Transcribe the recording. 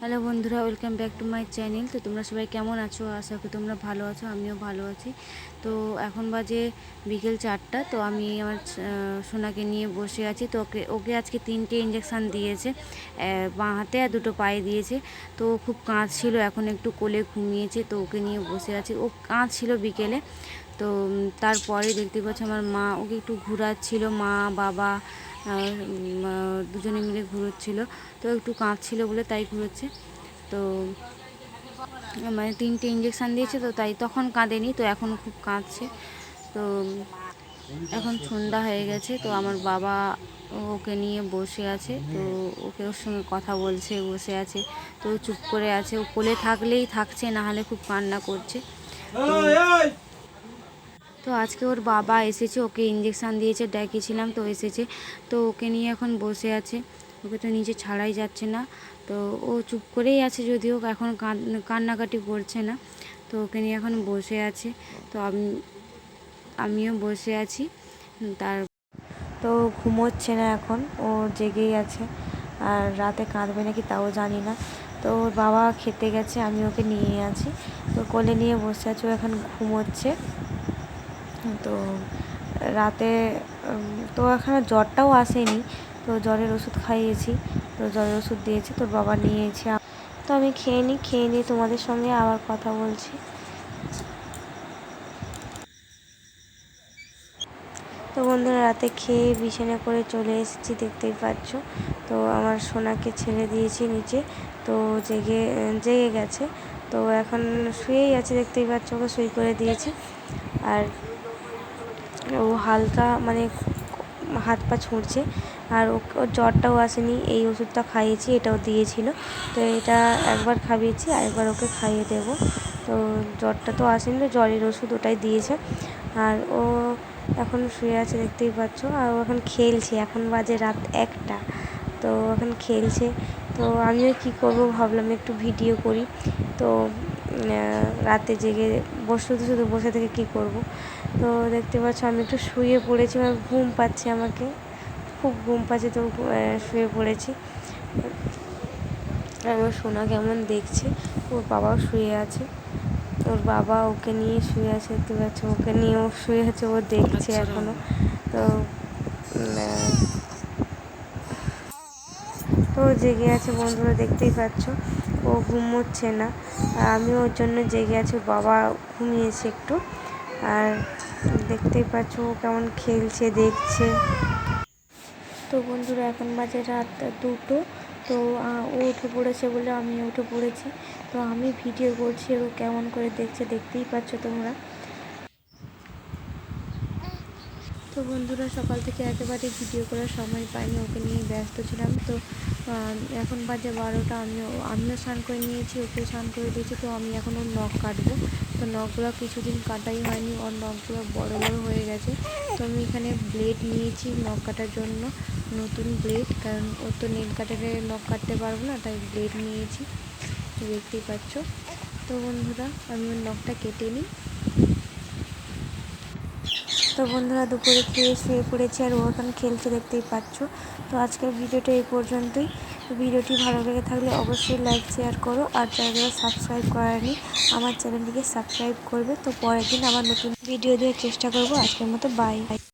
Hello বন্ধুরা, welcome back to my channel. তো তোমরা সবাই কেমন আছো? আশা করি তোমরা ভালো আছো, আমিও ভালো আছি। তো এখন বাজে বিকেল চারটা, তো আমি আমার সোনাকে নিয়ে বসে আছি। তো ওকে ওকে আজকে তিনটে ইঞ্জেকশান দিয়েছে বাঁ হাতে আর দুটো পায়ে দিয়েছে। তো খুব কাঁদছিল, এখন একটু কোলে ঘুমিয়েছে, তো ওকে নিয়ে বসে আছি। ও কাঁদছিল বিকেলে, তো তারপরে দেখতে পাচ্ছি আমার মা, ওকে একটু ঘোরাচ্ছিল। মা, বাবা দুজনে মিলে ঘুরোচ্ছিল। তো একটু কাঁদছিল বলে তাই ঘুরোচ্ছে। তো মানে তিনটে ইঞ্জেকশান দিয়েছে তো তাই তখন কাঁদেনি, তো এখন খুব কাঁদছে। তো, এখন সন্ধ্যা হয়ে গেছে। তো আমার বাবা ওকে নিয়ে বসে আছে। তো ওকে ওর সঙ্গে কথা বলছে, বসে আছে। তো চুপ করে আছে। ও কোলে থাকলেই থাকছে না হলে খুব কান্না করছে। তো আজকে ওর বাবা এসেছে, ওকে ইঞ্জেকশান দিয়েছে ডেকেছিলাম তো এসেছে। তো ওকে নিয়ে এখন বসে আছে। ওকে তো নিচে ছাড়াই যাচ্ছে না। তো ও চুপ করেই আছে যদিও, এখন কান্নাকাটি করছে না। তো ওকে নিয়ে এখন বসে আছে। তো আমি, আমিও বসে আছি। তার, তো ঘুমোচ্ছে না এখন। ও জেগেই আছে। আর রাতে কাঁদবে নাকি তাও জানি না। তো ওর বাবা খেতে গেছে, আমি ওকে নিয়ে আছি। তো কোলে নিয়ে বসে আছে, ও এখন ঘুমোচ্ছে। তো রাতে তো এখানে জ্বরটাও আসেনি। তো জ্বরের ওষুধ খাইয়েছি, তো জ্বরের ওষুধ দিয়েছি, তোর বাবা নিয়েছে। তো আমি খেয়ে নিই খেয়ে নিই তোমাদের সঙ্গে আবার কথা বলছি। তো বন্ধুরা, রাতে খেয়ে বিছানা করে চলে এসেছি, দেখতেই পাচ্ছ। তো আমার সোনাকে ছেড়ে দিয়েছি নিচে, তো জেগে জেগে গেছে। তো এখন শুয়েই আছে, দেখতেই পাচ্ছ, ওকে শুয়ে করে দিয়েছি। আর ও হালকা মানে হাত পা ছুঁড়ছে আর ওর জ্বরটাও আসেনি, এই ওষুধটা খাইয়েছি, এটাও দিয়েছিল। তো এটা একবার খাইয়েছি আর একবার ওকে খাইয়ে দেবো। তো জ্বরটা তো আসেনি জ্বরের ওষুধ ওটাই দিয়েছে। আর ও এখন শুয়ে আছে, দেখতেই পাচ্ছ। আর ও এখন খেলছে, এখন বাজে রাত একটা। তো এখন খেলছে। তো আমিও কি করব ভাবলাম একটু ভিডিও করি। তো রাতে জেগে শুধু শুধু বসে থেকে কি করব? তো দেখতে পাচ্ছ আমি একটু শুয়ে পড়েছি আমার ঘুম পাচ্ছে আমাকে। খুব ঘুম পাচ্ছে তো শুয়ে পড়েছি। আমার সোনা কেমন দেখছে? ওর বাবাও শুয়ে আছে। ওর বাবা ওকে নিয়ে শুয়ে আছে দেখতে পাচ্ছ ওকে নিয়ে ও শুয়ে আছে ও দেখছে এখনও। তো তো ও জেগে আছে বন্ধুরা দেখতেই পাচ্ছ ও ঘুমোচ্ছে না। আমি ওর জন্য জেগে আছি বাবা ঘুমিয়েছে একটু। আর দেখতেই পাচ্ছ ও কেমন খেলছে, দেখছে। তো বন্ধুরা, এখন বাজে রাত দুটো। তো ও উঠে পড়েছে বলে আমি উঠে পড়েছি। তো আমি ভিডিও করছি, ও কেমন করে দেখছে দেখতেই পাচ্ছ তোমরা। তো বন্ধুরা, সকাল থেকে একেবারে ভিডিও করার সময় পাইনি, ওকে নিয়ে ব্যস্ত ছিলাম। তো এখন বাজে বারোটা, আমিও আমিও স্নান করে নিয়েছি ওকে স্নান করে দিয়েছি, তো আমি এখন ওর নখ কাটবো। তো নখগুলো কিছুদিন কাটাই হয়নি, ওর নখগুলো বড় বড় হয়ে গেছে। তো আমি এখানে ব্লেড নিয়েছি নখ কাটার জন্য, নতুন ব্লেড কারণ ওর তো নেল কাটারে নখ কাটতে পারব না, তাই ব্লেড নিয়েছি। দেখতেই পাচ্ছ। তো বন্ধুরা, আমি ওর নখটা কেটে নিই। তো বন্ধুরা, দুপুরে খেয়ে শুয়ে পড়েছি আর ও এখন খেলছে, দেখতেই পাচ্ছ। তো আজকের ভিডিওটা এই পর্যন্তই। ভিডিওটি ভালো লেগে থাকলে অবশ্যই লাইক, শেয়ার করো আর যারা যারা সাবস্ক্রাইব করেনি আমার চ্যানেলটিকে সাবস্ক্রাইব করবে। তো পরের দিন আবার নতুন ভিডিও দেওয়ার চেষ্টা করব। আজকের মতো বাই